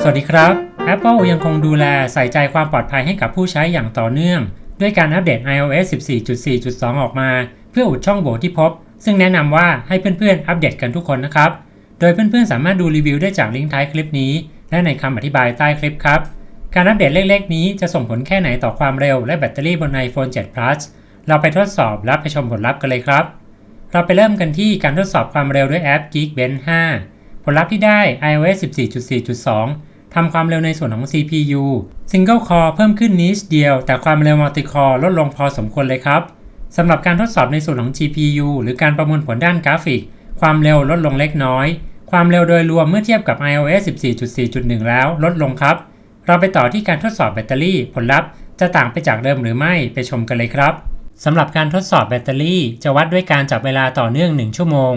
สวัสดีครับ Apple ยังคงดูแลใส่ใจความปลอดภัยให้กับผู้ใช้อย่างต่อเนื่อง ด้วยการอัปเดต iOS 14.4.2 ออกมา เพื่ออุดช่องโหว่ที่พบ ซึ่งแนะนำว่าให้เพื่อนๆ อัปเดตกันทุกคนนะครับ โดยเพื่อนๆ สามารถดูรีวิวได้จากลิงก์ท้ายคลิปนี้ และในคำอธิบายใต้คลิปครับ การอัปเดตเล็กๆ นี้จะส่งผลแค่ไหนต่อความเร็วและแบตเตอรี่บน iPhone 7 Plus เราไปทดสอบและไปชมผลลัพธ์กันเลยครับ เราไปเริ่มกันที่การทดสอบความเร็วด้วยแอป Geekbench 5 ผลลัพธ์ที่ได้ iOS 14.4.2 ทำความเร็วในส่วนของ CPU Single Core เพิ่มขึ้นนิดเดียว แต่ความเร็ว Multi Core ลดลงพอสมควรเลยครับสำหรับการทดสอบในส่วนของ GPU หรือการประมวลผลด้านกราฟิก ความเร็วลดลงเล็กน้อย ความเร็วโดยรวมเมื่อเทียบกับ iOS 14.4.1 แล้วลดลงครับ เราไปต่อที่การทดสอบแบตเตอรี่ ผลลัพธ์จะต่างไปจากเดิมหรือไม่ไปชมกันเลยครับสำหรับการทดสอบแบตเตอรี่จะวัดด้วยการจับเวลาต่อเนื่อง 1 ชั่วโมง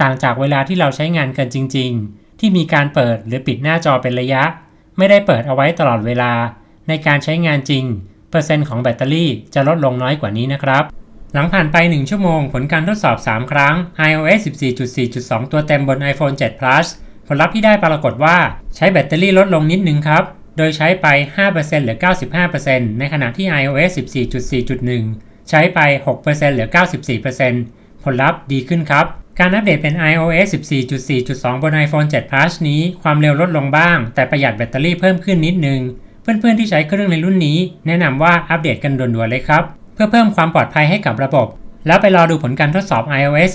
ต่างจากเวลาที่เราใช้งานกันจริง ๆ ที่มีการเปิดหรือปิดหน้าจอเป็นระยะ ไม่ได้เปิดเอาไว้ตลอดเวลา ในการใช้งานจริง เปอร์เซ็นต์ของแบตเตอรี่จะลดลงน้อยกว่านี้นะครับ หลังผ่านไป 1 ชั่วโมง ผลการทดสอบ 3 ครั้ง iOS 14.4.2 ตัวเต็มบน iPhone 7 Plus ผลลัพธ์ที่ได้ปรากฏว่าใช้แบตเตอรี่ลดลงนิดนึงครับ โดยใช้ไป5%เหลือ 95%ในขณะที่ iOS 14.4.1 ใช้ไป6%เหลือ 94%ผลลัพธ์ดีขึ้นครับ การอัปเดตเป็น iOS 14.4.2 บน iPhone 7 Plus นี้ความเร็วลดลงบ้าง แต่ประหยัดแบตเตอรี่เพิ่มขึ้นนิดนึง เพื่อนๆที่ใช้เครื่องในรุ่นนี้ แนะนำว่าอัปเดตกันด่วนๆเลยครับ เพื่อเพิ่มความปลอดภัยให้กับระบบ แล้วไปรอดูผลการทดสอบ iOS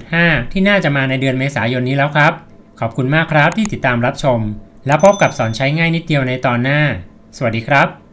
14.5 ที่น่าจะมาในเดือนเมษายนนี้แล้วครับ ขอบคุณมากครับที่ติดตามรับชม แล้วพบกับสอนใช้ง่ายนิดเดียวในตอนหน้า สวัสดีครับ